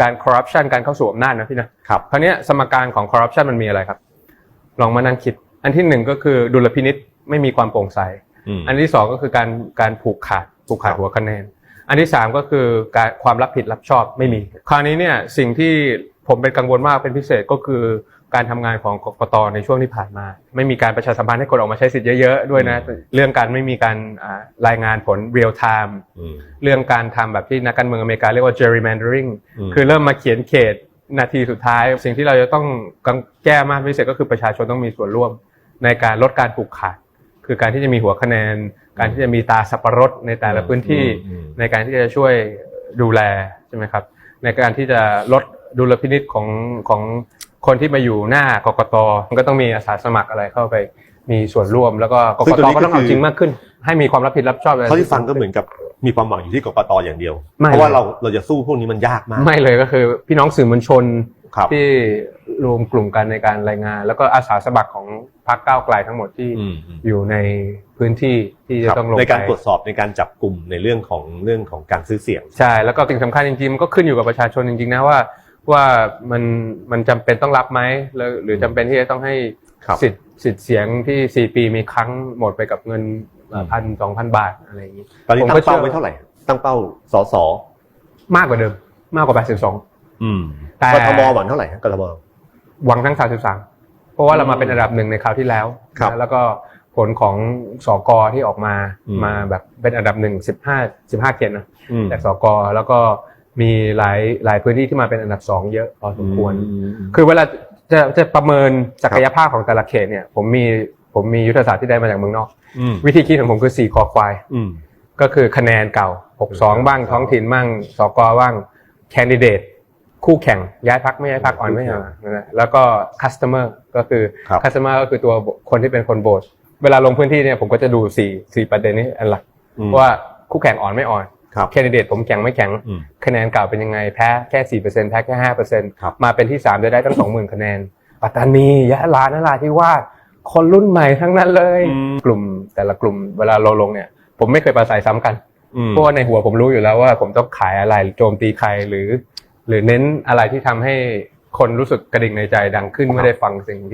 การคอร์รัปชันการเข้าสู่อำนาจนะพี่นะครับคราวเนี้ยสมการของคอร์รัปชันมันมีอะไรครับ ลองมานั่งคิด อันที่หนึ่งก็คือดุลพินิษไม่มีความโปร่งใสอืมอันที่สองก็คือการการผูกขาดผูกขาดครับหัวคะแนน อันที่สามก็คือการความรับผิดรับชอบไม่มี คราวนี้เนี่ยสิ่งที่ผมเป็นกังวลมากเป็นพิเศษก็คือ การทำงานของกกตในช่วงที่ผ่านมา ไม่มีการประชาสัมพันธ์ให้คนออกมาใช้สิทธิ์เยอะๆด้วยนะเรื่องการไม่มีการอ่ารายงานผล real time อืมเรื่องการทำแบบที่นักการเมืองอเมริกาเรียกว่า gerrymandering อืมคือเริ่มมาเขียนเขตนาทีสุดท้าย สิ่งที่เราจะต้องกังแก้มากพิเศษก็คือประชาชนต้องมีส่วนร่วมในการลดการผูกขาด คือการที่จะมีหัวคะแนน การที่จะมีตาสับปะรดในแต่ละพื้นที่อืมในการที่จะช่วยดูแลใช่ไหมครับในการที่จะลดดุลพินิษของของ คนที่มาอยู่หน้ากกตมันก็ต้องมีอาสาสมัครอะไรเข้าไปมีส่วนร่วมแล้วก็กซึ่กงตัวตนี้ก็ก็ต้องเอาคือจริงมากขึ้น ให้มีความรับผิดรับชอบอะไร เท่าที่ฟังก็เหมือนกับมีความหวังอยู่ที่กกตอย่างเดียว ไม่ เพราะว่าเราเราจะสู้พวกนี้มันยากมากไม่เลยก็คือ พี่น้องสื่อมวลชนครับ ที่รวมกลุ่มกันในการรายงาน แล้วก็อาสาสมัครของพรรคก้าวไกลทั้งหมดที่อืมอืม อยู่ในพื้นที่ที่จะครับต้องลงในการไปตรวจสอบในการจับกลุ่มในเรื่องของเรื่องของการซื้อเสียง ใช่แล้วก็สิ่งสำคัญจริงๆมันก็ขึ้นอยู่กับประชาชนจริงๆนะว่า ว่ามันมันจำเป็นต้องรับไหมแล้วหรือจำเป็นที่จะต้องให้ครับ สิทธิ์สิทธิ์เสียงที่สี่ปีมีครั้งหมดไปกับเงินอืมพันสองพันบาทอะไรอย่างนี้ ตอนนี้ผมตั้ก็งเป้าเชื่อ ไว้เท่าไหร่ ตั้งเป้าสสมากกว่าเดิม มากกว่า 82 อืมแต่กทมหวังเท่าไหร่ฮะกทม หวังทั้ง 33 เพราะว่าเรามาเป็นอันดับหนึ่งในคราวที่แล้วครับนะแล้วก็ผลของสกที่ออกมาอืม มาแบบเป็นอันดับหนึ่ง15 15เขตนะอืม จากสกแล้วก็ มีหลายหลายพื้นที่ที่มาเป็นอันดับสองเยอะพอสมควรอืมคือเวลาจะจะประเมินศักยภาพของแต่ละเขตเนี่ย ผมมีผมมียุทธศาสตร์ที่ได้มาจากเมืองนอกอืมวิธีคิดของผมคือสี่คอควายอืมก็คือคะแนนเก่า62บ้างท้องถิ่นบ้างสกบ้างแคนดิเดตคู่แข่งย้ายพักไม่ย้ายพักอ่อนไม่อ่อนนะแล้วก็คัสเตอร์ก็คือครับคัสเตอร์ก็คือตัวคนที่เป็นคนโบสเวลาลงพื้นที่เนี่ยผมก็จะดูสี่สี่ประเด็นนี้อันหลักอืมว่าคู่แข่งอ่อนไม่อ่อน ครับแคนดิเดตผมแข็งไม่แข็ง อืม คะแนนเก่าเป็นยังไงแพ้แค่สี่เปอร์เซ็นต์แพ้แค่ห้าเปอร์เซ็นต์ครับ มาเป็นที่สามจะได้ตั้งสองหมื่นคะแนน ปัตตานียะลานราธิวาสคนรุ่นใหม่ทั้งนั้นเลยอืมกลุ่มแต่ละกลุ่มเวลาเราลงเนี่ย ผมไม่เคยประสัยซ้ำกัน อืม เพราะว่าในหัวผมรู้อยู่แล้วว่าผมต้องขายอะไรโจมตีใครหรือ หรือเน้นอะไรที่ทำให้คนรู้สึกกระดิ่งในใจดังขึ้นเมื่อได้ฟังสิ่งที่